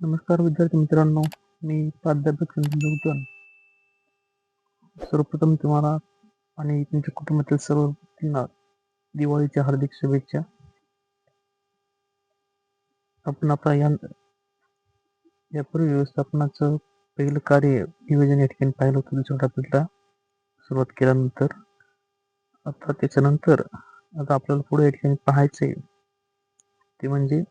नमस्कार विद्यार्थी मित्रांनो मी प्राध्यापक संजय सर्वप्रथम तुम्हाला आणि तुमच्या कुटुंबातील सर्व व्यक्तींना दिवाळीच्या हार्दिक शुभेच्छा. आपण आता या यापूर्वी व्यवस्थापनाचं पहिलं कार्य नियोजन या ठिकाणी पाहिलं होतं दुसऱ्या टॉपिकला सुरुवात केल्यानंतर. आता त्याच्यानंतर आता आपल्याला पुढे या ठिकाणी पाहायचं आहे ते म्हणजे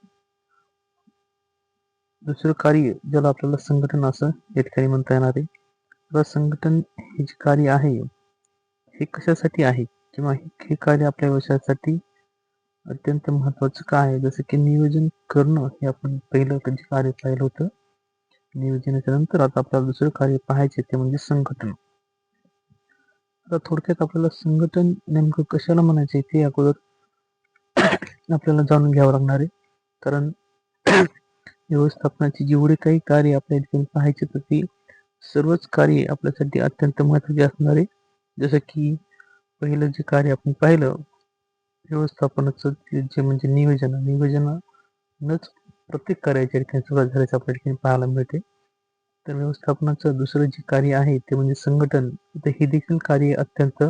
दुसरं कार्य ज्याला आपल्याला संघटन असं या ठिकाणी म्हणता येणार आहे. तर संघटन हे जे कार्य आहे हे कशासाठी आहे? किंवा हे कार्य आपल्या व्यवसायासाठी अत्यंत महत्वाचं काय आहे? जसं की नियोजन करणं हे आपण पहिलं जे कार्य पाहिलं होतं. नियोजनाच्या नंतर आता आपल्याला दुसरं कार्य पाहायचे ते म्हणजे संघटन. आता थोडक्यात आपल्याला संघटन नेमकं कशाला म्हणायचे ते अगोदर आपल्याला जाणून घ्यावं लागणार आहे. कारण व्यवस्थापनाची जेवढे काही कार्य आपल्या ठिकाणी पाहायचे तर ते सर्वच कार्य आपल्यासाठी अत्यंत महत्त्वाचे असणारे. जसं की पहिलं जे कार्य आपण पाहिलं व्यवस्थापनाचं जे म्हणजे नियोजन नियोजनानंच प्रत्येक कार्याच्या ठिकाणी सुरुवात झाल्याचं आपल्या ठिकाणी पाहायला मिळते. तर व्यवस्थापनाचं दुसरं जे कार्य आहे ते म्हणजे संघटन. तर हे देखील कार्य अत्यंत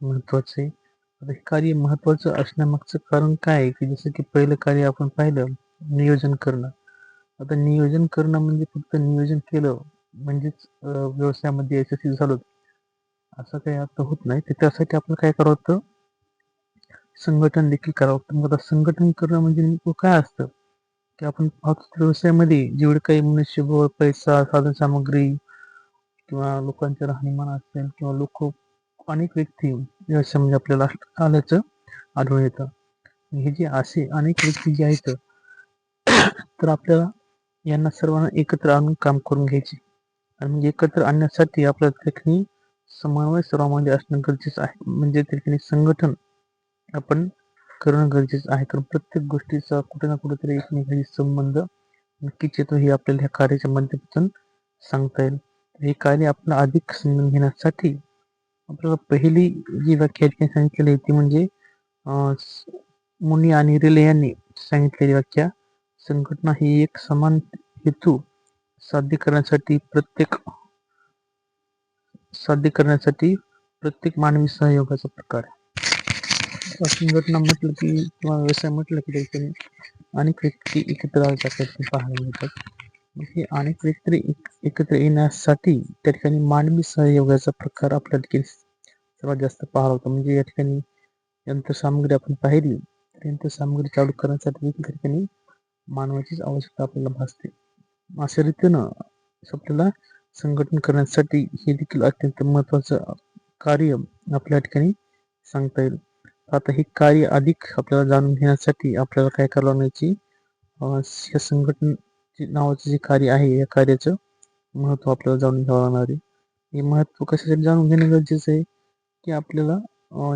महत्त्वाचे. आता हे कार्य महत्वाचं असण्यामागचं कारण काय आहे की जसं की पहिलं कार्य आपण पाहिलं नियोजन करणं. आता नियोजन करणं म्हणजे फक्त नियोजन केलं म्हणजेच व्यवसायामध्ये यशस्वी झालो असं काही अर्थ होत नाही. तर त्यासाठी आपण काय करावं होतं संघटन देखील करावं लागतं मग आता संघटन करणं म्हणजे नेमकं काय असतं? की आपण पाहतो व्यवसायामध्ये जेवढे काही मनुष्यबळ पैसा साधन सामग्री किंवा लोकांचे राहणीमान असेल किंवा लोक अनेक व्यक्ती व्यवसायामध्ये म्हणजे आपल्याला आल्याचं आढळून येतं. हे जे असे अनेक व्यक्ती जे आहेत तर आपल्याला यांना सर्वांना एकत्र आणून काम करून घ्यायचे. आणि म्हणजे एकत्र आणण्यासाठी आपल्याला ठिकाणी समन्वय सर्वांमध्ये म्हणजे असणं गरजेचं आहे. म्हणजे त्या ठिकाणी संघटन आपण करणं गरजेचं आहे. कारण प्रत्येक गोष्टीचा कुठे ना कुठेतरी एकमेकांशी संबंध नक्कीच येतो. हे आपल्याला ह्या कार्याच्या माध्यमातून सांगता येईल. हे कार्य आपलं अधिक समजून घेण्यासाठी आपल्याला पहिली जी व्याख्या ठिकाणी सांगितलेली ती म्हणजे मुनी आणि रिले यांनी सांगितलेली व्याख्या. संघटना ही एक समान हेतू साध्य करण्यासाठी प्रत्येक साध्य करण्यासाठी प्रत्येक मानवी सहयोगाचा प्रकार संघटना म्हटलं की किंवा व्यवसाय म्हटलं की त्याच्याने अनेक व्यक्ती एकत्र पाहायला मिळतात हे अनेक व्यक्ती एकत्र येण्यासाठी त्या ठिकाणी मानवी सहयोगाचा प्रकार आपल्या ठिकाणी सर्वात जास्त पाहायला होता म्हणजे या ठिकाणी यंत्रसामग्री आपण पाहिली तर यंत्रसामग्री चालू करण्यासाठी देखील ठिकाणी मानवाचीच आवश्यकता आपल्याला भासते. अशा रीतीनं आपल्याला संघटन करण्यासाठी हे देखील अत्यंत महत्वाचं कार्य आपल्या ठिकाणी सांगता येईल. आता हे कार्य अधिक आपल्याला जाणून घेण्यासाठी आपल्याला काय करावं लागण्याची या संघटन नावाचं जे कार्य आहे या कार्याचं महत्त्व आपल्याला जाणून घ्यावं लागणार आहे. हे महत्त्व कशासाठी जाणून घेणं गरजेचं आहे? की आपल्याला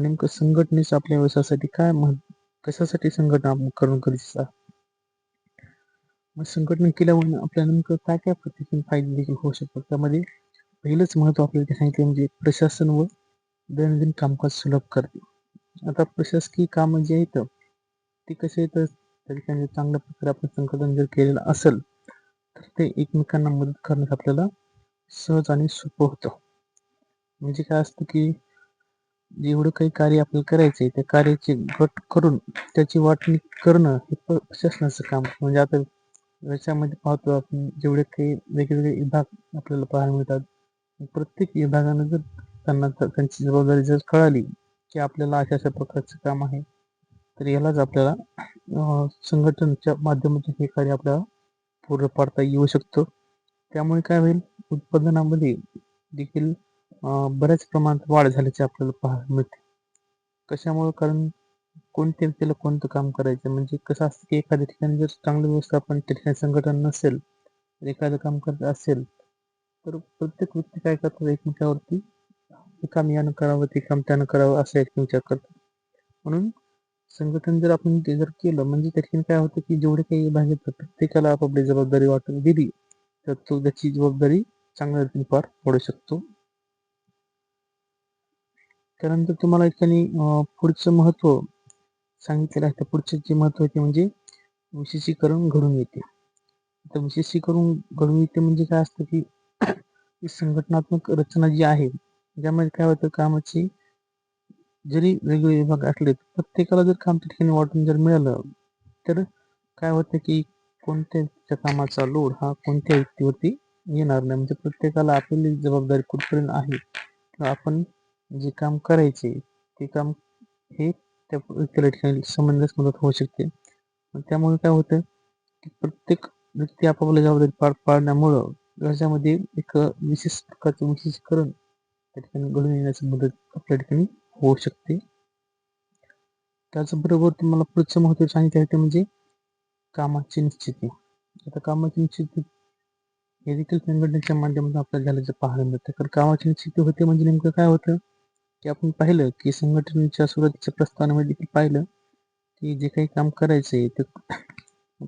नेमकं संघटनेचं आपल्या व्यवसायासाठी काय मह कशासाठी संघटना करणं गरजेचं आहे? मग संघटन केल्यामुळे आपल्याला नेमकं काय काय प्रतिकूल फायदे देखील होऊ शकतात? त्यामध्ये पहिलंच महत्त्व आपल्याला सांगितलं म्हणजे प्रशासन व दैनंदिन कामकाज सुलभ करते. आता प्रशासकीय कामं जे आहेत ते कसे येतं त्या ठिकाणी चांगल्या प्रकारे आपण संघटन जर केलेलं असेल तर ते एकमेकांना मदत करण्यास आपल्याला सहज आणि सोपं होतं. म्हणजे काय असतं की जेवढं काही कार्य आपल्याला करायचंय त्या कार्याचे गट करून त्याची वाटणी करणं हे प्रशासनाचं काम म्हणजे आता याच्यामध्ये पाहतो आपण जेवढे काही वेगवेगळे विभाग आपल्याला पाहायला मिळतात. प्रत्येक विभागानं जर त्यांना त्यांची जबाबदारी जर कळाली की आपल्याला अशा अशा प्रकारचं काम आहे तर यालाच आपल्याला संघटनच्या माध्यमातून हे कार्य आपल्याला पूर्ण पाडता येऊ शकतो. त्यामुळे काय होईल? उत्पादनामध्ये देखील बऱ्याच प्रमाणात वाढ झाल्याचे आपल्याला पाहायला मिळते. कशामुळे? कारण कोणत्या व्यक्तीला कोणतं काम करायचं? म्हणजे कसं असतं की एखाद्या ठिकाणी जर चांगलं व्यवस्थापन त्या ठिकाणी संघटन नसेल तर एखादं काम करत असेल तर प्रत्येक व्यक्ती काय करतात? एकमेकावरती हे काम यानं करावं ते काम त्यानं करावं असं एक विचार करतात. म्हणून संघटन जर आपण ते जर केलं म्हणजे त्या ठिकाणी काय होतं की जेवढे काही भाग येतात प्रत्येकाला आपापली जबाबदारी वाटून दिली तर तो त्याची जबाबदारी चांगल्या रीतीने पार पडू शकतो. त्यानंतर तुम्हाला ठिकाणी पुढचं महत्त्व सांगितलेलं आहे. पुढचे जे महत्त्व ते म्हणजे विशेषीकरण घडून येते. तर विशेषीकरण करून घडून येते म्हणजे काय असतं की संघटनात्मक रचना जी आहे ज्यामध्ये काय होतं कामाची जरी वेगवेगळे विभाग असले प्रत्येकाला जर काम त्या ठिकाणी वाटून जर मिळालं तर काय होतं की कोणत्या कामाचा लोड हा कोणत्या व्यक्तीवरती येणार नाही. म्हणजे प्रत्येकाला आपली जबाबदारी कुठपर्यंत आहे? किंवा आपण जे काम करायचे ते काम हे त्या व्यक्तीला ठिकाणी समंजस मदत होऊ शकते. त्यामुळे काय होतं की प्रत्येक व्यक्ती आपापल्या जबाबदारी पार पाडण्यामुळं राज्यामध्ये एक विशेष प्रकारचं विशेषीकरण त्या ठिकाणी घडून येण्याची मदत आपल्या ठिकाणी होऊ शकते. त्याचबरोबर तुम्हाला पुढचं महत्त्व सांगितलं ते म्हणजे कामाची निश्चिती. आता कामाची निश्चिती हे देखील संघटनेच्या माध्यमातून आपल्याला झाल्याचं पाहायला मिळतं. तर कामाची निश्चिती होते म्हणजे नेमकं काय होतं? की आपण पाहिलं की संघटनेच्या सुरुवातीच्या प्रस्तावनामध्ये देखील पाहिलं की जे काही काम करायचंय ते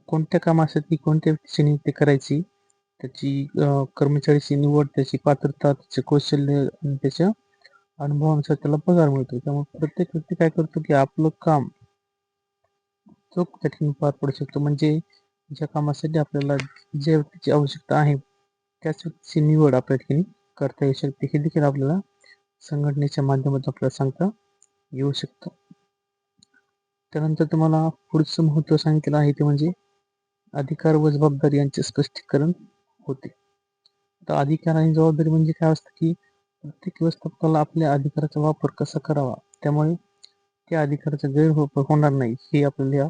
कोणत्या कामासाठी कोणत्या व्यक्तीने ते करायची त्याची कर्मचारीची निवड त्याची पात्रता त्याचे कौशल्य आणि त्याच्या अनुभवानुसार त्याला पगार मिळतो त्यामुळे प्रत्येक व्यक्ती काय करतो की आपलं काम चोख त्या ठिकाणी पार पडू शकतो. म्हणजे ज्या कामासाठी आपल्याला ज्या व्यक्तीची आवश्यकता आहे त्याच व्यक्तीची निवड आपल्या ठिकाणी करता येऊ शकते. हे देखील आपल्याला संघटनेच्या माध्यमातून आपल्याला सांगता येऊ शकतं. त्यानंतर तुम्हाला पुढचं महत्त्व सांगितलं आहे ते म्हणजे अधिकार व जबाबदारी यांचे स्पष्टीकरण होते. आता अधिकार आणि जबाबदारी म्हणजे काय असतं की प्रत्येक व्यवस्थापकाला आपल्या अधिकाराचा वापर कसा करावा? त्यामुळे त्या अधिकाराचा गैरवापर होणार नाही हे आपल्याला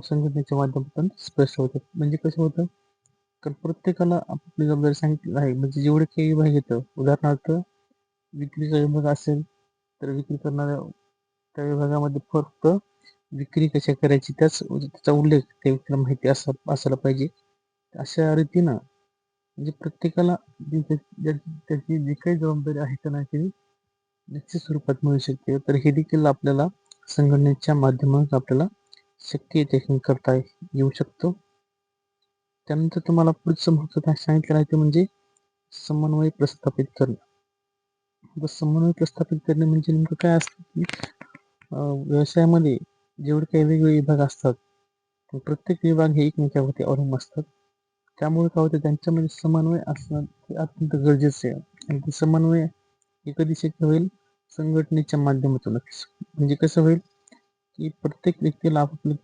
संघटनेच्या माध्यमातून स्पष्ट होतं. म्हणजे कसं होतं? तर प्रत्येकाला आपली जबाबदारी सांगितली आहे. म्हणजे जेवढे काही विभाग येतं उदाहरणार्थ विक्रीचा विभाग असेल तर विक्री करणाऱ्या त्या विभागामध्ये फक्त विक्री कशा करायची त्याच म्हणजे त्याचा उल्लेख त्या व्यक्तीला माहिती असा असायला पाहिजे. अशा रीतीनं म्हणजे प्रत्येकाला त्याची जी काही जबाबदारी आहे त्यांना ती निश्चित स्वरूपात मिळू शकते. तर हे देखील आपल्याला संघटनेच्या माध्यमातून आपल्याला शक्य करता येऊ शकतो. त्यानंतर तुम्हाला पुढचं महत्त्व सांगितलं आहे ते म्हणजे समन्वय प्रस्थापित करणे. समन्वय प्रस्थापित करणे म्हणजे नेमकं काय असतं की व्यवसायामध्ये जेवढे काही वेगवेगळे विभाग असतात प्रत्येक विभाग हे एकमेकावरती अवलंबून असतात. त्यामुळे काय होतं त्यांच्यामध्ये समन्वय असणं हे अत्यंत गरजेचं आहे. आणि ते समन्वय हे कधी शक्य होईल? संघटनेच्या माध्यमातूनच म्हणजे कसं होईल की प्रत्येक व्यक्तीला आपलं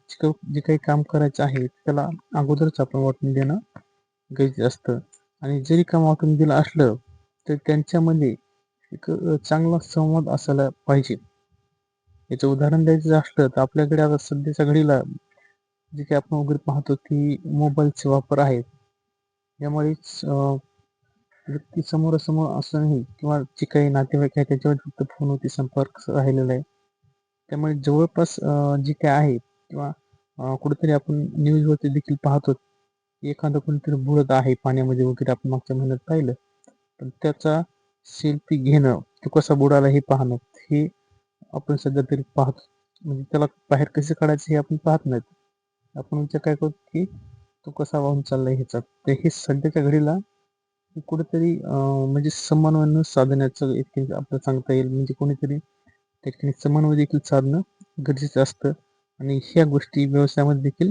जे काही काम करायचं आहे त्याला अगोदरच आपण वाटून देणं गरजेचं असतं. आणि जरी काम वाटून दिलं असलं तर त्यांच्यामध्ये एक चांगला संवाद असायला पाहिजे. याचं उदाहरण द्यायचं असलं तर आपल्याकडे आता सध्याच्या घडीला जे काही आपण वगैरे पाहतो की मोबाईलचे वापर आहेत. यामुळेच व्यक्ती समोरासमोर असं नाही किंवा जे काही नातेवाईक आहे त्याच्यावर फक्त फोनवरती संपर्क राहिलेला आहे. त्यामुळे जवळपास जे काय आहे किंवा कुठेतरी आपण न्यूजवरती देखील पाहतो एखादं कोणीतरी बुडत आहे पाण्यामध्ये वगैरे आपण मागच्या महिन्यात पाहिलं. पण त्याचा सेल्फी घेणं तो कसा बुडाला हे पाहणं हे आपण सध्या तरी पाहतो. म्हणजे त्याला बाहेर कसे काढायचे हे आपण पाहत नाहीत. आपण विचार काय करतो की तो कसा वाहून चाललाय ह्याचा. तर हे सध्याच्या घडीला कुठेतरी म्हणजे समन्वय न साधण्याचं एक आपल्याला सांगता येईल. म्हणजे कोणीतरी त्या ठिकाणी समन्वय देखील साधणं गरजेचं असतं. आणि ह्या गोष्टी व्यवसायामध्ये देखील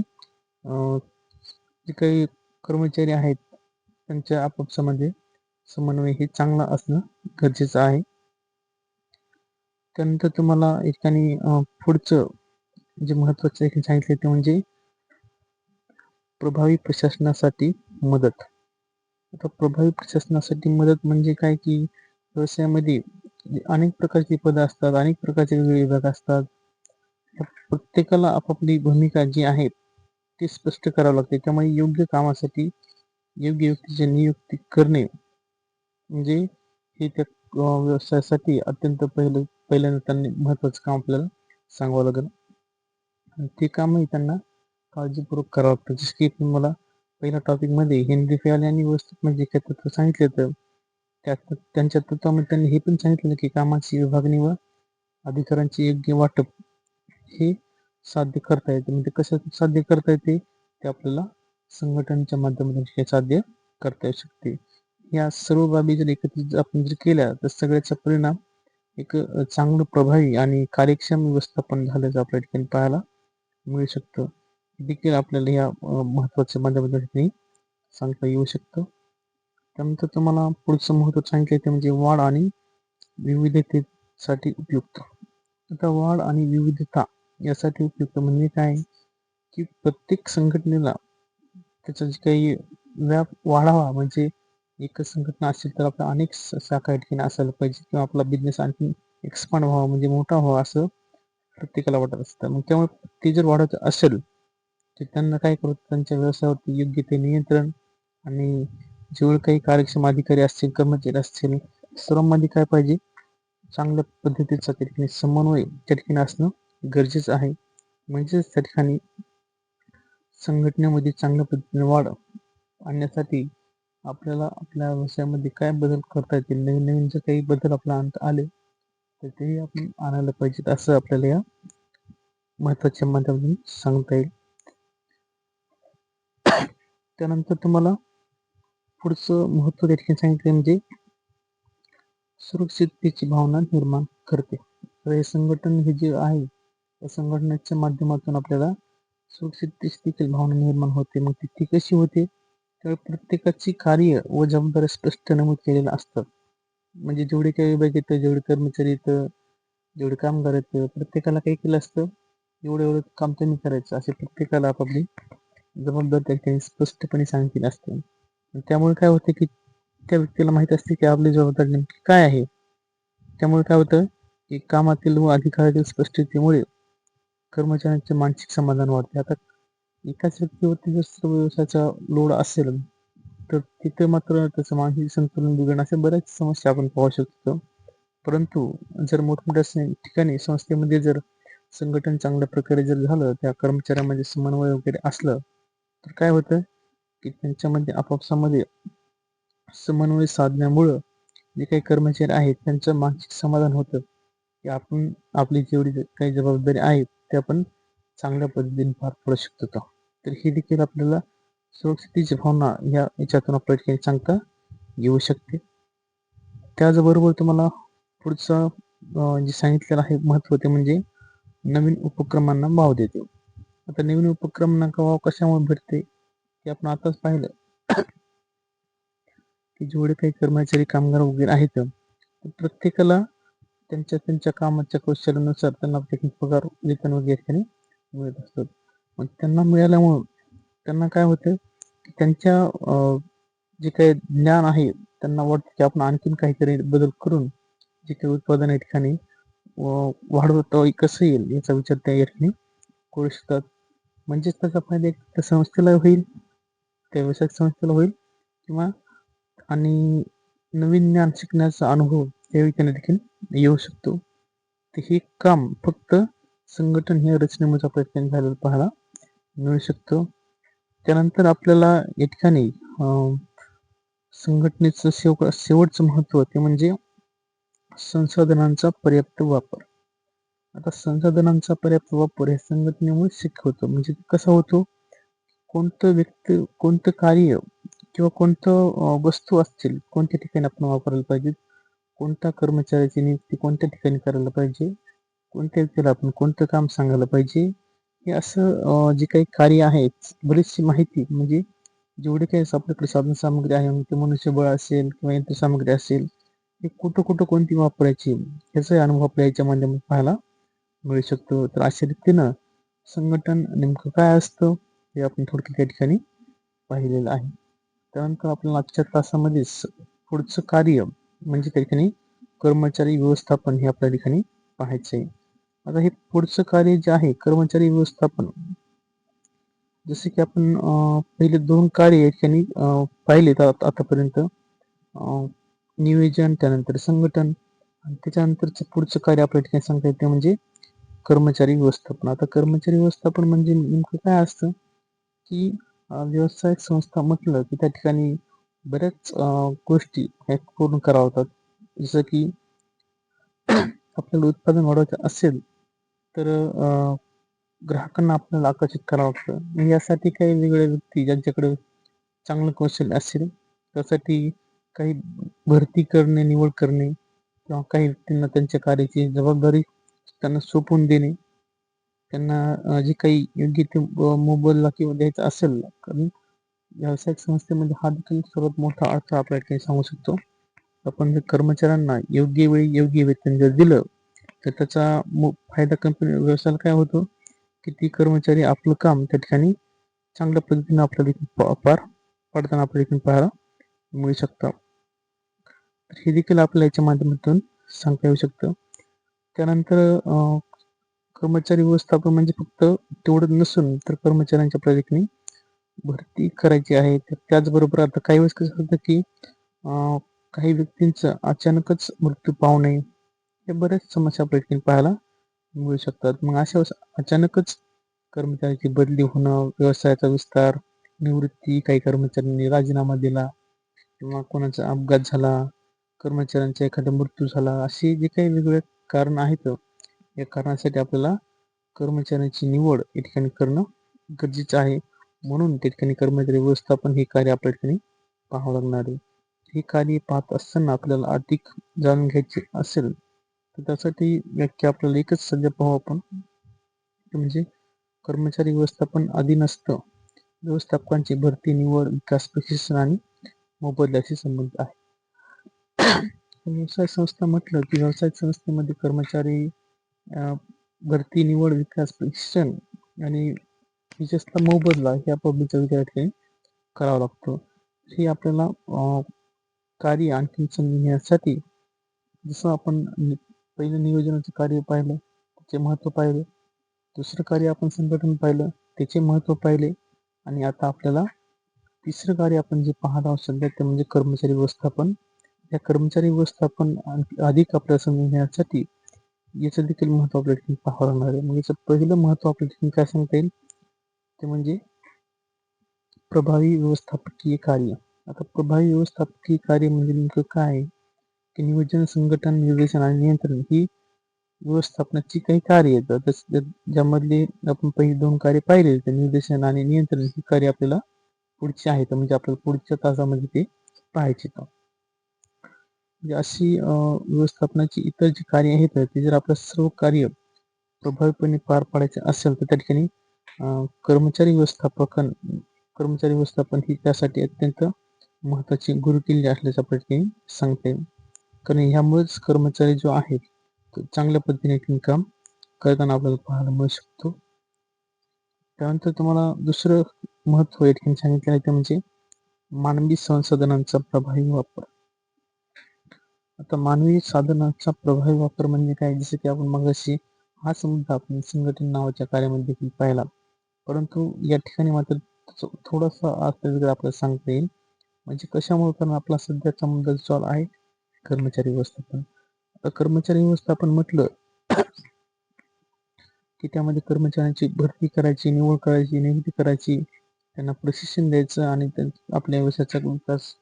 जे काही कर्मचारी आहेत त्यांच्या आपापसामध्ये समन्वय हे चांगला असणं गरजेचं आहे. त्यानंतर तुम्हाला एक ठिकाणी पुढचं जे महत्वाचं एक सांगितलं ते म्हणजे प्रभावी प्रशासनासाठी मदत. आता प्रभावी प्रशासनासाठी मदत म्हणजे काय की व्यवसायामध्ये अनेक प्रकारची पदं असतात अनेक प्रकारचे वेगवेगळे विभाग असतात. प्रत्येकाला आपापली भूमिका जी आहे ती स्पष्ट करावं लागते. त्यामुळे योग्य कामासाठी योग्य व्यक्तीची नियुक्ती करणे म्हणजे हे त्या व्यवसायासाठी अत्यंत पहिलं पहिल्यांदा त्यांनी महत्वाचं काम आपल्याला सांगावं लागेल. ते कामही त्यांना काळजीपूर्वक करावं लागतं. जसं की तुम्हाला पहिल्या टॉपिकमध्ये हिंदी फेल आणि व्यवस्थित म्हणजे काय तत्व सांगितले तर त्यात त्यांच्या तत्वामध्ये त्यांनी हे पण सांगितलं की कामाची विभागणी व अधिकारांची योग्य वाटप हे साध्य करता येते. म्हणजे कसं साध्य करता येते? ते आपल्याला संघटनेच्या माध्यमातून हे साध्य करता येऊ शकते. या सर्व बाबी जर एकत्रित आपण जर केल्या तर सगळ्याचा परिणाम एक चांगलं प्रभावी आणि कार्यक्षम व्यवस्थापन झाल्याचं आपल्या ठिकाणी पाहायला मिळू शकतं. देखील आपल्याला या महत्त्वाच्या ठिकाणी सांगता येऊ शकतं. त्यानंतर तुम्हाला पुढचं महत्त्व सांगितलं ते म्हणजे वाढ आणि विविधतेसाठी उपयुक्त. आता वाढ आणि विविधता यासाठी उपयुक्त म्हणजे काय? की प्रत्येक संघटनेला त्याचा जे काही व्याप वाढावा म्हणजे एकच संघटना असेल तर आपल्या अनेक शाखा ठिकाणी असायला पाहिजे किंवा आपला बिझनेस आणखी एक्सपांड व्हावा म्हणजे मोठा व्हावा असं प्रत्येकाला वाटत असतं. मग त्यामुळे ते जर वाढत असेल तर त्यांना काय करू? त्यांच्या व्यवसायावरती योग्य ते नियंत्रण आणि जेवढे काही कार्यक्षम अधिकारी असतील कर्मचारी असतील सर्वांमध्ये काय पाहिजे? चांगल्या पद्धतीचा त्या ठिकाणी समन्वय त्या ठिकाणी असणं गरजेचं आहे. म्हणजेच त्या ठिकाणी संघटनेमध्ये चांगल्या पद्धतीने वाढ आणण्यासाठी आपल्याला आपल्या व्यवसायामध्ये काय बदल करता येतील? नवीन नवीन जर काही बदल आपल्या आणत आले तर तेही आपण आणायला पाहिजेत असं आपल्याला या महत्त्वाच्या माध्यमातून सांगता येईल. त्यानंतर तुम्हाला पुढचं महत्त्व त्या ठिकाणी सांगितलं म्हणजे सुरक्षिततेची भावना निर्माण करते. तर हे संघटन हे जे आहे त्या संघटनेच्या माध्यमातून आपल्याला सुरक्षिततेची देखील भावना निर्माण होते. मग ती कशी होते? त्यावेळी प्रत्येकाची कार्य व जबाबदारी स्पष्ट नमूद केलेलं असतं म्हणजे जेवढे काही विभाग येतं जेवढे कर्मचारी येतं जेवढे कामगार येतं प्रत्येकाला काही केलं असतं एवढं एवढं काम त्यांनी करायचं असे प्रत्येकाला आपापली जबाबदारी त्या ठिकाणी स्पष्टपणे सांगितली असते. त्यामुळे काय होतं की त्या व्यक्तीला माहीत असते की आपली जबाबदारी नेमकी काय आहे. त्यामुळे काय होतं की कामातील व अधिकारातील स्पष्टतेमुळे कर्मचाऱ्यांचे मानसिक समाधान वाढते. आता एकाच व्यक्तीवरती जर सर्व व्यवसायाचा लोड असेल तर तिथे मात्र त्याचं मानसिक संतुलन बिघडणं अशा बऱ्याच समस्या आपण पाहू शकतो. परंतु जर मोठमोठ्या ठिकाणी संस्थेमध्ये जर संघटन चांगल्या प्रकारे जर झालं त्या कर्मचाऱ्यामध्ये समन्वय वगैरे असलं तर काय होतं की त्यांच्यामध्ये आपापसामध्ये समन्वय साधण्यामुळं जे काही कर्मचारी आहेत त्यांचं मानसिक समाधान होतं. की आपण आपली जेवढी काही जबाबदारी आहे ते आपण चांगल्या पद्धतीने पार पडू शकतो तर हे देखील आपल्याला सुरक्षितेची भावना या याच्यातून आपल्या ठिकाणी सांगता येऊ शकते. त्याचबरोबर तुम्हाला पुढचं जे सांगितलेलं आहे महत्त्व ते म्हणजे नवीन उपक्रमांना भाव देते. आता नवीन उपक्रमांना भाव कशामुळे भेटते ते आपण आताच पाहिलं. की जेवढे काही कर्मचारी कामगार वगैरे आहेत प्रत्येकाला त्यांच्या त्यांच्या कामाच्या कौशल्यानुसार त्यांना पगार वेतन वगैरे मिळत असतात. मग त्यांना मिळाल्यामुळं त्यांना काय होतं की त्यांच्या जे काही ज्ञान आहे त्यांना वाटतं की आपण आणखीन काहीतरी बदल करून जे काही उत्पादन या ठिकाणी वाढवत कसं येईल याचा विचार त्या या ठिकाणी करू शकतात. म्हणजेच त्याचा फायदा एक त्या संस्थेला होईल त्या व्यवसायिक संस्थेला होईल किंवा आणि नवीन ज्ञान शिकण्याचा अनुभव त्यावेळी त्यांना देखील येऊ शकतो. ते हे काम फक्त संघटन या रचनेमुळे प्रयत्न झालेलं पाहायला मिळू शकतो. त्यानंतर आपल्याला या ठिकाणी संघटनेचं शेव शेवटचं महत्त्व ते म्हणजे संसाधनांचा पर्याप्त वापर. आता संसाधनांचा पर्याप्त वापर हे संघटनेमुळे शक्य होतो. म्हणजे कसा होतो? कोणतं व्यक्ती कोणतं कार्य किंवा कोणतं वस्तू असतील कोणत्या ठिकाणी आपण वापरायला पाहिजे कोणत्या कर्मचाऱ्याची नियुक्ती कोणत्या ठिकाणी करायला पाहिजे? कोणत्या व्यक्तीला आपण कोणतं काम सांगायला पाहिजे? हे असं जे काही कार्य आहे बरीचशी माहिती म्हणजे जेवढे काही आपल्याकडे साधन सामग्री आहे म्हणजे ते मनुष्यबळ असेल किंवा यंत्रसामग्री असेल हे कुठं कुठं कोणती वापरायची याचाही अनुभव आपल्या याच्या माध्यमात पाहायला मिळू शकतो. तर अशा रीतीनं संघटन नेमकं काय असतं हे आपण थोडक्यात त्या ठिकाणी पाहिलेलं आहे. त्यानंतर आपल्याला आजच्या तासामध्ये पुढचं कार्य म्हणजे त्या ठिकाणी कर्मचारी व्यवस्थापन हे आपल्या ठिकाणी पाहायचं आहे आता हे पुढचं कार्य जे आहे कर्मचारी व्यवस्थापन. जसे की आपण पहिले दोन कार्य या ठिकाणी पाहिलेत आतापर्यंत नियोजन त्यानंतर संघटन आणि त्याच्यानंतरचं पुढचं कार्य आपल्या ठिकाणी सांगता येते म्हणजे कर्मचारी व्यवस्थापन. आता कर्मचारी व्यवस्थापन म्हणजे नेमकं काय असतं की व्यावसायिक संस्था म्हटलं की त्या ठिकाणी बऱ्याच गोष्टी ह्या पूर्ण करावतात जसं की आपल्याला उत्पादन वाढवायचं असेल तर ग्राहकांना आपल्याला आकर्षित करावं लागतं. यासाठी काही वेगवेगळ्या व्यक्ती ज्यांच्याकडे चांगलं कौशल्य असेल त्यासाठी काही भरती करणे निवड करणे किंवा काही व्यक्तींना त्यांच्या कार्याची जबाबदारी त्यांना सोपवून देणे त्यांना जे काही योग्य ते मोबदला किंवा द्यायचं असेल कारण व्यावसायिक संस्थेमध्ये हा देखील सर्वात मोठा अडथळा आपल्या ठिकाणी सांगू शकतो. आपण जर कर्मचाऱ्यांना योग्य वेळी योग्य वेतन जर दिलं तर त्याचा फायदा कंपनी व्यवसायाला काय होतो? की ती कर्मचारी आपलं काम त्या ठिकाणी चांगल्या पद्धतीने आपल्याला देखील पार पडताना आपल्या देखील पाहायला मिळू शकतं. तर हे देखील आपल्याला याच्या माध्यमातून सांगता येऊ शकतं. त्यानंतर कर्मचारी व्यवस्थापन म्हणजे फक्त तेवढं नसून तर कर्मचाऱ्यांच्या प्रत्येकाने भरती करायची आहे. त्याचबरोबर आता काही वेळेस कसं होतं की काही व्यक्तींचं अचानकच मृत्यू पावू हे बऱ्याच समस्या आपल्या पाहायला मिळू शकतात. मग अशा अचानकच कर्मचाऱ्याची बदली होणं व्यवसायाचा विस्तार निवृत्ती काही कर्मचाऱ्यांनी राजीनामा दिला किंवा कोणाचा अपघात झाला कर्मचाऱ्यांचा एखादा मृत्यू झाला अशी जे काही वेगवेगळे कारण आहेत या कारणासाठी आपल्याला कर्मचाऱ्यांची निवड या ठिकाणी करणं गरजेचं आहे. म्हणून त्या ठिकाणी कर्मचारी व्यवस्थापन हे कार्य आपल्या ठिकाणी पाहावं लागणार आहे. हे कार्य पाहत असताना आपल्याला अधिक जाणून घ्यायचे असेल तर त्यासाठी व्याख्या आपल्याला एकच सध्या पाहू आपण. म्हणजे कर्मचारी व्यवस्थापन अधीनस्थ व्यवस्थापकांची भरती निवड विकास प्रशिक्षण आणि मोबदल्याशी संबंध आहे. व्यवसाय संस्था म्हटलं की व्यवसाय संस्थेमध्ये कर्मचारी भरती निवड विकास प्रशिक्षण आणि विशेषतः मोबदला ह्या पब्लिकचा विचार ठिकाणी करावा लागतो. हे आपल्याला कार्य आणखी समजून घेण्यासाठी जसं आपण पहिलं नियोजनाचं कार्य पाहिलं त्याचे महत्त्व पाहिले दुसरं कार्य आपण संघटन पाहिलं त्याचे महत्त्व पाहिले आणि आता आपल्याला तिसरं कार्य आपण जे पाहत आहोत सध्या ते म्हणजे कर्मचारी व्यवस्थापन. या कर्मचारी व्यवस्थापन अधिक आपल्याला समजून घेण्यासाठी याचं देखील महत्त्व आपल्या ठिकाणी पाहावं लागणार आहे. मग याचं पहिलं महत्त्व आपल्या ठिकाणी काय सांगता येईल? ते म्हणजे प्रभावी व्यवस्थापकीय कार्य. आता प्रभावी व्यवस्थापकीय कार्य म्हणजे नेमकं काय? आहे की नियोजन संघटन निर्देशन आणि नियंत्रण ही व्यवस्थापनाची काही कार्य आहेत. ज्यामधले आपण पहिले दोन कार्य पाहिले तर निर्देशन आणि नियंत्रण ही कार्य आपल्याला पुढची आहेत. म्हणजे आपल्याला पुढच्या तासामध्ये ते पाहायचे म्हणजे अशी व्यवस्थापनाची इतर जी कार्य आहेत ते जर आपलं सर्व कार्य प्रभावीपणे पार पाडायचे असेल तर त्या ठिकाणी कर्मचारी व्यवस्थापन कर्मचारी व्यवस्थापन ही त्यासाठी अत्यंत महत्वाची गुरुकिल्ली असल्याचं आपल्या ठिकाणी सांगता. येईल कारण ह्यामुळेच कर्मचारी जो आहेत तो चांगल्या पद्धतीने काम करताना आपल्याला पाहायला मिळू शकतो. त्यानंतर तुम्हाला दुसरं महत्त्व या ठिकाणी सांगितलं आहे ते म्हणजे मानवी संसाधनांचा प्रभावी वापर. आता मानवी साधनांचा प्रभावी वापर म्हणजे काय? जसं की आपण मगाशी हा मुद्दा आपण संघटन नावाच्या कार्यामध्ये देखील पाहिला. परंतु या ठिकाणी मात्र थोडासा आपल्याला सांगता येईल म्हणजे कशामुळे कारण आपला सध्याचा मुद्दा जो आहे? कर्मचारी व्यवस्थापन. आता कर्मचारी व्यवस्थापन म्हटलं की त्यामध्ये कर्मचाऱ्यांची भरती करायची निवड करायची नियुक्ती करायची त्यांना प्रशिक्षण द्यायचं आणि आपल्या व्यवसायाचा विकास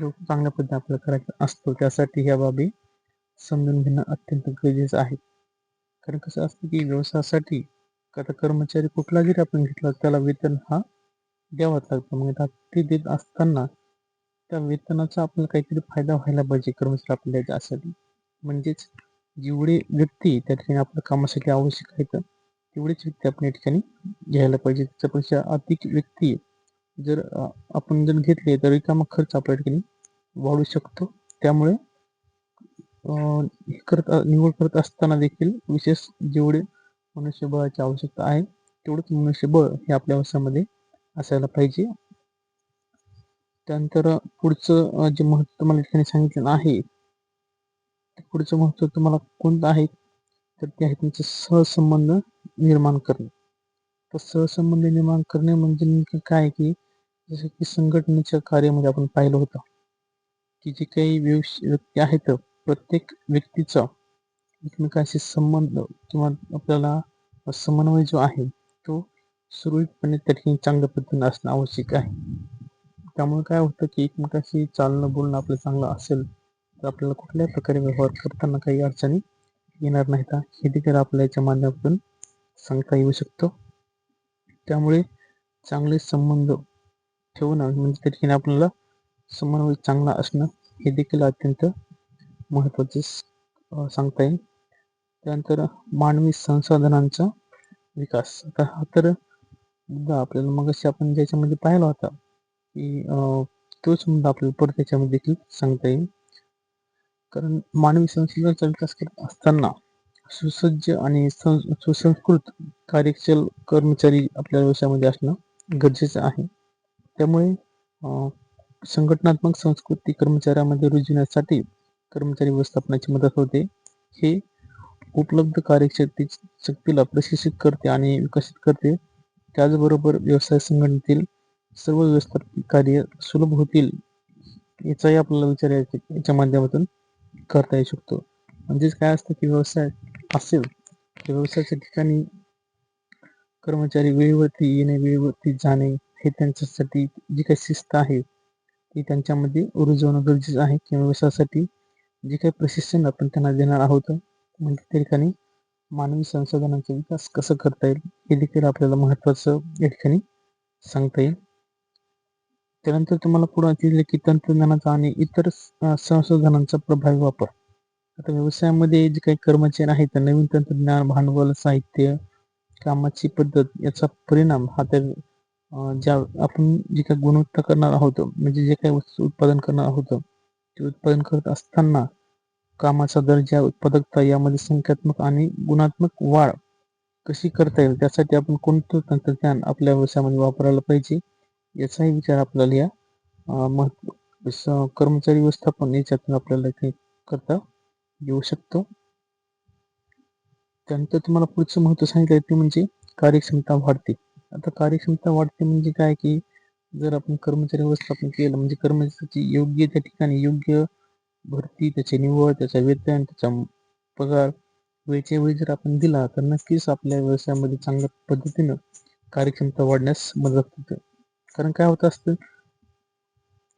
जो चांगल्या पद्धतीने आपल्याला करायचा असतो त्यासाठी ह्या बाबी समजून घेणं अत्यंत गरजेचं आहे. कारण कसं असतं की व्यवसायासाठी आता कर्मचारी कुठला जरी आपण घेतला त्याला वेतन हा द्यावाच लागतो. मग ते देत असताना त्या वेतनाचा आपल्याला काहीतरी फायदा व्हायला पाहिजे कर्मचारी आपल्याला असेल म्हणजेच जेवढे व्यक्ती त्या ठिकाणी आपल्या कामासाठी आवश्यक आहेत तेवढेच व्यक्ती आपण या ठिकाणी घ्यायला पाहिजे. त्याच्यापेक्षा अधिक व्यक्ती जर आपण जर घेतले तर रिकामा खर्च आपल्या ठिकाणी वाढू शकतो. त्यामुळे करत निवड करत असताना देखील विशेष जेवढे मनुष्यबळाची आवश्यकता आहे तेवढंच मनुष्यबळ हे आपल्या व्यवसायामध्ये असायला पाहिजे. त्यानंतर पुढचं जे महत्त्व तुम्हाला ठिकाणी सांगितलेलं आहे ते पुढचं महत्त्व तुम्हाला कोणतं आहे? तर ते आहे तुमचं सहसंबंध निर्माण करणे. तर सहसंबंध निर्माण करणे म्हणजे नेमकं काय आहे की जसं की संघटनेच्या कार्यामध्ये आपण पाहिलं होतं की जे काही व्यक्ती आहेत प्रत्येक व्यक्तीचा एकमेकांशी संबंध किंवा आपल्याला समन्वय जो आहे तो सुरळीतपणे त्या ठिकाणी चांगल्या पद्धतीने असणं आवश्यक आहे. त्यामुळे काय होतं की एकमेकाशी चालणं बोलणं आपलं चांगलं असेल तर आपल्याला कुठल्याही प्रकारे व्यवहार करताना काही अडचणी येणार नाहीत. हे देखील आपल्या याच्या माध्यमातून सांगता येऊ शकतो. त्यामुळे चांगले संबंध ठेवणं म्हणजे त्या ठिकाणी आपल्याला समन्वय चांगला असणं हे देखील अत्यंत महत्त्वाचे सांगता येईल. त्यानंतर मानवी संसाधनांचा विकास. आता हा तर मुद्दा आपल्याला मग आपण ज्याच्यामध्ये पाहिला होता की तोच मुद्दा आपल्याला परत त्याच्यामध्ये देखील सांगता येईल. कारण मानवी संशोधनाचा विकास करत असताना सुसज्ज आणि सं- सुसंस्कृत कार्यक्षल कर्मचारी आपल्या व्यवसायामध्ये असणं गरजेचं आहे. त्यामुळे संघटनात्मक संस्कृती कर्मचाऱ्यामध्ये रुजविण्यासाठी कर्मचारी व्यवस्थापनाची मदत होते. हे उपलब्ध कार्यक्षेत्री शक्तीला प्रशिक्षित करते आणि विकसित करते. त्याचबरोबर व्यवसाय संघटनेतील सर्व व्यवस्थापन कार्य सुलभ होतील याचाही आपल्याला विचार याच्या माध्यमातून करता येऊ शकतो. म्हणजेच काय असतं की व्यवसाय असेल तर व्यवसायाच्या ठिकाणी कर्मचारी वेळेवरती येणे वेळेवरती जाणे हे त्यांच्यासाठी जी काही शिस्त आहे ती त्यांच्यामध्ये रुजवणं गरजेचं आहे. किंवा व्यवसायासाठी जे काही प्रशिक्षण आपण त्यांना देणार आहोत म्हणजे त्या ठिकाणी मानवी संसाधनांचा विकास कसं करता येईल हे देखील आपल्याला महत्त्वाचं या ठिकाणी सांगता येईल. त्यानंतर तुम्हाला पुढे दिले की तंत्रज्ञानाचा आणि इतर संसाधनांचा संशोधनांचा प्रभावी वापर. आता व्यवसायामध्ये जे काही कर्मचारी आहेत तर नवीन तंत्रज्ञान भांडवल साहित्य कामाची पद्धत याचा परिणाम हा त्या ज्या आपण जे काही गुणवत्ता करणार आहोत म्हणजे जे काही वस्तू उत्पादन करणार आहोत ते उत्पादन करत असताना कामाचा दर्जा उत्पादकता यामध्ये संख्यात्मक आणि गुणात्मक वाढ कशी करता येईल? त्यासाठी आपण कोणतं तंत्रज्ञान आपल्या व्यवसायामध्ये वापरायला पाहिजे? याचाही विचार आपल्याला या महत्त्व कर्मचारी व्यवस्थापन याच्यातून आपल्याला ते करता येऊ शकतो. त्यानंतर तुम्हाला पुढचं महत्त्व सांगितलं ते म्हणजे कार्यक्षमता वाढते. आता कार्यक्षमता वाढते म्हणजे काय की जर आपण कर्मचारी व्यवस्थापन केलं म्हणजे कर्मचाऱ्याची योग्य त्या ठिकाणी योग्य भरती त्याची निवड त्याचा वेतन त्याचा पगार वेळच्या वेळी जर आपण दिला तर नक्कीच आपल्या व्यवसायामध्ये चांगल्या पद्धतीनं कार्यक्षमता वाढण्यास मदत होते. कारण काय होत असतं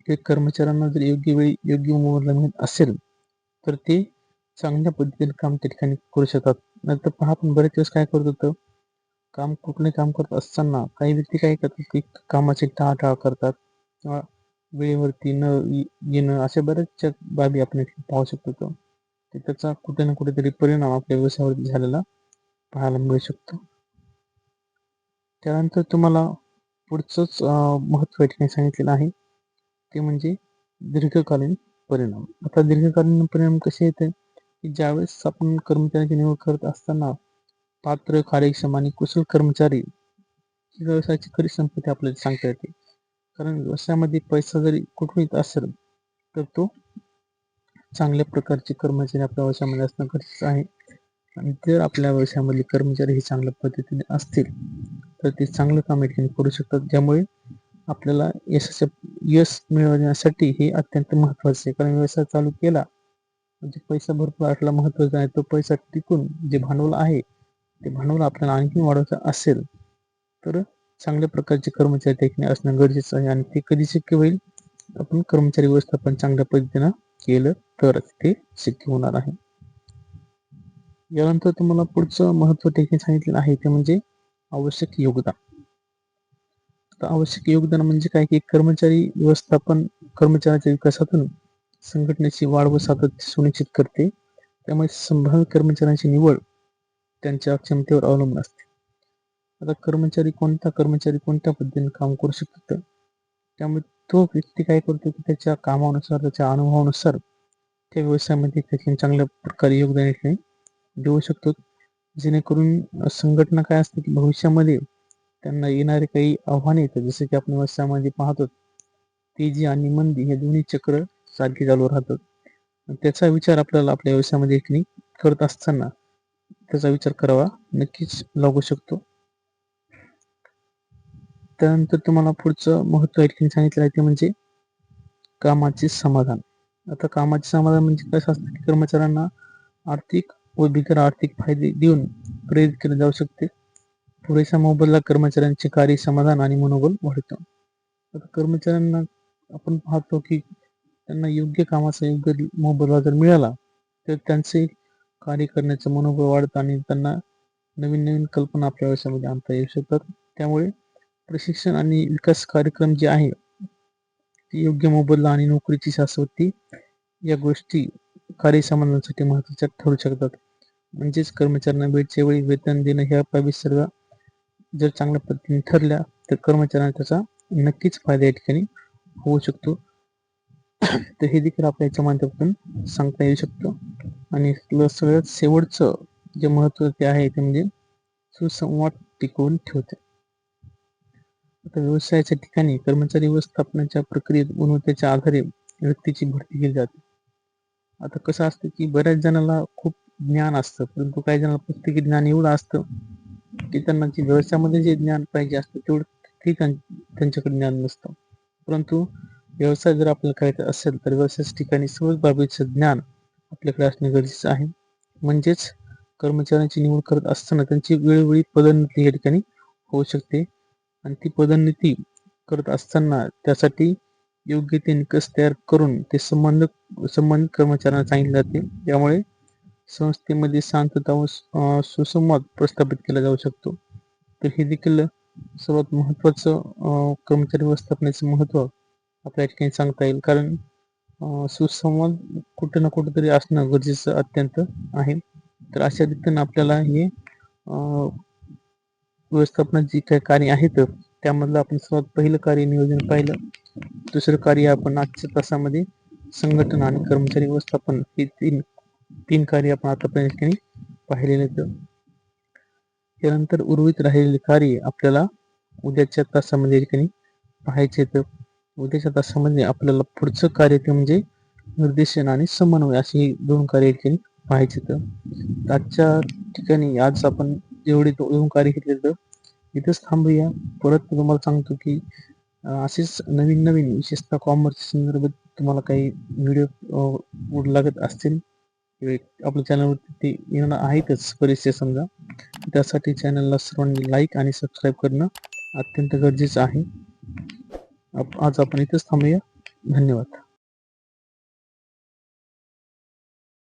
की कर्मचाऱ्यांना जर योग्य वेळी योग्य मोबदला मिळत असेल तर ते चांगल्या पद्धतीने काम त्या ठिकाणी करू शकतात. नाहीतर पहा आपण बरेच दिवस काय करत होतो काम कुठले काम करत असताना काही व्यक्ती काय करतात की कामाची टाळाटाळ करतात किंवा वेळेवरती न येणं अशा बऱ्याचशा बाबी आपण इथे पाहू शकतो त्याचा कुठे ना कुठेतरी परिणाम आपल्या व्यवसायावरती झालेला पाहायला मिळू शकतो. त्यानंतर तुम्हाला पुढचंच महत्त्व या ठिकाणी सांगितलेलं आहे. ते म्हणजे दीर्घकालीन परिणाम. आता दीर्घकालीन परिणाम कसे येते की ज्यावेळेस आपण कर्मचाऱ्यांची निवड करत असताना पात्र कार्यक्षम आणि कुशल कर्मचारी ही व्यवसायाची खरी संपत्ती आपल्याला सांगता येते. कारण व्यवसायामध्ये पैसा जरी कुठून येत असेल तर तो चांगल्या प्रकारचे कर्मचारी आपल्या व्यवसायामध्ये असणं गरजेचं आहे. आणि जर आपल्या व्यवसायामधले कर्मचारी हे चांगल्या पद्धतीने असतील तर ते चांगलं काम या ठिकाणी करू शकतात. ज्यामुळे आपल्याला यशाच्या यश मिळवण्यासाठी हे अत्यंत महत्त्वाचे आहे. कारण व्यवसाय चालू केला म्हणजे पैसा भरपूर आपला महत्त्वाचा आहे. तो पैसा टिकून जे भांडवल आहे ते भांडवल आपल्याला आणखी वाढवायचं असेल तर चांगल्या प्रकारचे कर्मचारी देखणे असणं गरजेचं आहे आणि ते कधी शक्य होईल? आपण कर्मचारी व्यवस्थापन चांगल्या पद्धतीनं केलं तरच ते शक्य होणार आहे. यानंतर तुम्हाला पुढचं महत्त्व ठिकाणी सांगितलेलं आहे ते म्हणजे आवश्यक योगदान. तर आवश्यक योगदान म्हणजे काय? की कर्मचारी व्यवस्थापन कर्मचाऱ्याच्या विकासातून संघटनेची वाढ व सातत्य सुनिश्चित करते. त्यामुळे संभाव्य कर्मचाऱ्यांची निवड त्यांच्या क्षमतेवर अवलंबून असते. आता कर्मचारी कोणता कर्मचारी कोणत्या पद्धतीने काम करू शकतो? त्यामुळे तो व्यक्ती काय करतो की त्याच्या कामानुसार त्याच्या अनुभवानुसार त्या व्यवसायामध्ये त्याचे चांगल्या प्रकारे योगदान या देऊ शकतो. जेणेकरून संघटना काय असते की भविष्यामध्ये त्यांना येणारे काही आव्हाने येतात. जसे की आपण व्यवसायामध्ये पाहतो तेजी आणि मंदी हे दोन्ही चक्र सारखे चालू राहतात. त्याचा विचार आपल्याला आपल्या व्यवसायामध्ये करत असताना त्याचा विचार करावा. नक्कीच लागू शकतो. त्यानंतर तुम्हाला पुढचं महत्त्व या ठिकाणी सांगितलं आहे ते म्हणजे कामाचे समाधान. आता कामाचे समाधान म्हणजे कसं असतं की कर्मचाऱ्यांना आर्थिक व बिगर आर्थिक फायदे देऊन प्रेरित केले जाऊ शकते. पुरेशा मोबदला कर्मचाऱ्यांचे कार्य समाधान आणि मनोबल वाढतं. आता कर्मचाऱ्यांना आपण पाहतो की त्यांना योग्य कामाचा योग्य मोबदला जर मिळाला तर त्यांचे कार्य करण्याचं मनोबल वाढतं आणि त्यांना नवीन नवीन कल्पना आपल्या व्यवसायामध्ये आणता येऊ शकतात. त्यामुळे प्रशिक्षण आणि विकास कार्यक्रम जे आहे ते योग्य मोबदला आणि नोकरीची शाश्वती या गोष्टी कार्यसंबंधांसाठी महत्त्वाच्या ठरू शकतात. म्हणजेच कर्मचाऱ्यांना वेळच्या वेळी वेतन देणं ह्या बाबी सर्व जर चांगल्या पद्धतीने ठरल्या तर कर्मचाऱ्यांना त्याचा नक्कीच फायदा या ठिकाणी होऊ शकतो. तर हे देखील आपल्या याच्या माध्यमातून सांगता येऊ शकतं. आणि सगळ्यात शेवटचं जे महत्त्व ते आहे ते म्हणजे सुसंवाद टिकवून ठेवते. आता व्यवसायाच्या ठिकाणी कर्मचारी व्यवस्थापनाच्या प्रक्रियेत गुणवत्तेच्या आधारे व्यक्तीची भरती केली जाते. आता कसं असतं की बऱ्याच जणाला खूप ज्ञान असतं परंतु काही जणांना प्रत्येकी ज्ञान एवढं असतं की त्यांना जे व्यवसायामध्ये जे ज्ञान पाहिजे असतं तेवढं ते त्यांच्याकडे ज्ञान नसतं. परंतु व्यवसाय जर आपल्याला करायचा असेल तर व्यवसायाच्या ठिकाणी सर्व बाबीचं ज्ञान आपल्याकडे असणे गरजेचं आहे. म्हणजेच कर्मचाऱ्यांची निवड करत असताना त्यांची वेळोवेळी पदोन्नती या ठिकाणी होऊ शकते. आणि ती पदोन्नती करत असताना त्यासाठी योग्य ते निकष तयार करून ते संबंध संबंधित कर्मचाऱ्यांना सांगितले जाते. त्यामुळे संस्थेमध्ये शांतता व सुसंवाद प्रस्थापित केला जाऊ शकतो. तर हे देखील सर्वात महत्त्वाचं कर्मचारी व्यवस्थापनाचं महत्त्व आपल्या ठिकाणी सांगता येईल. कारण सुसंवाद कुठे ना कुठेतरी असणं गरजेचं अत्यंत आहे. तर अशा रीतीनं आपल्याला हे व्यवस्थापनात जी काही कार्य आहेत त्यामधलं आपण सर्वात पहिलं कार्य नियोजन पाहिलं. दुसरं कार्य आपण आजच्या तासामध्ये संघटन आणि कर्मचारी व्यवस्थापन हे तीन तीन कार्य आपण आतापर्यंत पाहिलेले त्यानंतर उर्वरित राहिलेले कार्य आपल्याला उद्याच्या तासामध्ये ठिकाणी पाहायचे तर उद्याच्या तासामध्ये आपल्याला पुढचं कार्य ते म्हणजे निर्देशन आणि समन्वय अशी दोन कार्य ठिकाणी पाहायचे तर आजच्या ठिकाणी आज आपण जेवढे दो- कार्य घेतले तर इथेच थांबूया. परत तुम्हाला सांगतो की असेच नवीन नवीन विशेषतः कॉमर्स संदर्भात तुम्हाला काही व्हिडिओ लागत असतील किंवा आपल्या चॅनलवरती ते येणार आहेतच बरेचसे समजा त्यासाठी चॅनलला सर्वांनी लाईक आणि सबस्क्राईब करणं अत्यंत गरजेचं आहे. आज आपण इथेच थांबूया. धन्यवाद.